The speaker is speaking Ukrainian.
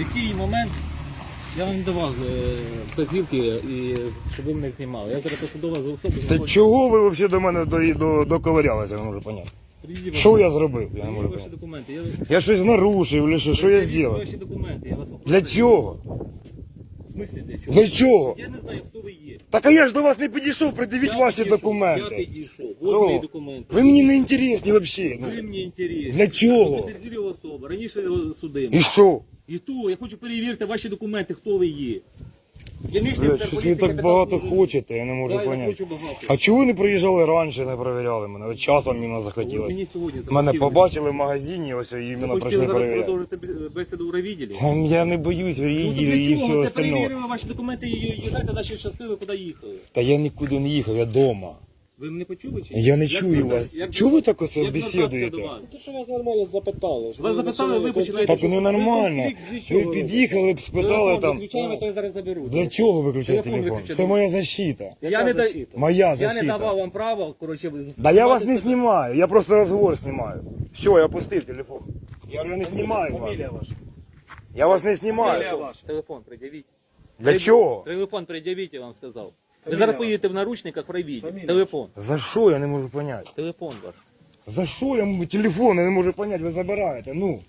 Який момент я вам давав е, вказівки, і, щоб ви мене знімали. Я зараз посадова за особу. Та чого ви взагалі до мене до, до, доковирялися, я не можу поняти. Що ваші- я зробив? Я не можу ваші поняти. документи. Я... Я щось нарушив, чи що, що я Пред'явіть зробив? Ваші документи, я вас. Для чого? В смислі для чого? Для чого? Я не знаю, хто ви є. Так а я ж до вас не підійшов, придивіть Я ваші підійшов, Я документи. підійшов. Вот мої документи. Ви мені не інтересні взагалі. Ви Ну. мені інтересні. Для чого? Ви підозріла особа. Раніше його судили. І що? І то, я хочу перевірити ваші документи, хто ви є. Я нижній Блядь, щось ви поліції, так капітан багато Кузов. хочете, я не можу Да, я поняти. хочу багато. А чого ви не приїжджали раніше, не перевіряли мене? От час вам іменно Ви захотілося. мені сьогодні Мене побачили в магазині, ось і Ви іменно хотіли прийшли зараз перевіряти. продовжити бе- бесіду в Равіділі? Та Я не боюсь, Ну, то їдів для і чого? Це остального. перевірили ваші документи і їжджайте далі щасливо, куди їхали. Та я нікуди не їхав, я вдома. Ви мене почули чи? Я не Як чую звертатися? вас. Як Чого ви так оце як звертатися бесідуєте? до вас? Ну, то, що вас нормально запитали. що Вас ви запитали, ви починаєте- Так ну нормально. Ви під'їхали б, спитали Телефон там. Виключаємо, то я зараз заберу. Для чого виключати Телефон телефон? виключати. Це моя защита. Я не да- защита? Моя Я не защита. давав вам права, коротше, Да я вас не знімаю, я просто розговор знімаю. Все, я пустив телефон. Я говорю, не знімаю вас. Фамілія ваша. Я вас не Фамілія знімаю. ваша. Телефон пред'явіть. Для чого? Телефон пред'явіть, я вам сказав. Ви зараз поїдете в наручниках в райвіді. Телефон. За що я не можу поняти? Телефон ваш. За що я телефон, я не можу поняти, ви забираєте, ну.